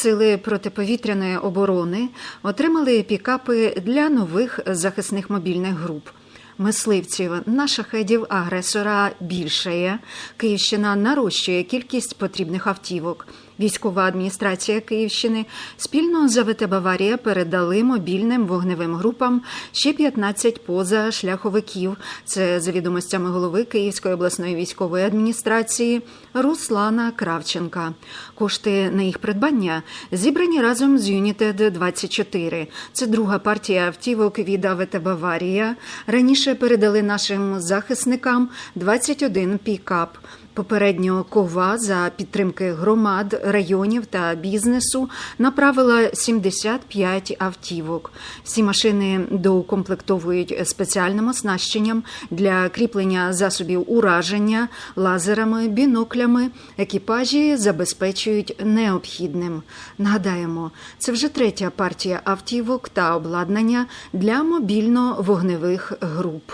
Сили протиповітряної оборони отримали пікапи для нових захисних мобільних груп. Мисливців на шахедів агресора більшає. Київщина нарощує кількість потрібних автівок. Військова адміністрація Київщини спільно з АВТ Баварія передали мобільним вогневим групам ще 15 позашляховиків. Це за відомостями голови Київської обласної військової адміністрації Руслана Кравченка. Кошти на їх придбання зібрані разом з United 24 Це друга партія автівок від АВТ Баварія. Раніше передали нашим захисникам 21 пікап. Попередньо кова за підтримки громад, районів та бізнесу направила 75 автівок. Всі машини доукомплектовують спеціальним оснащенням для кріплення засобів ураження, лазерами, біноклями. Екіпажі забезпечують необхідним. Нагадаємо, це вже третя партія автівок та обладнання для мобільно-вогневих груп.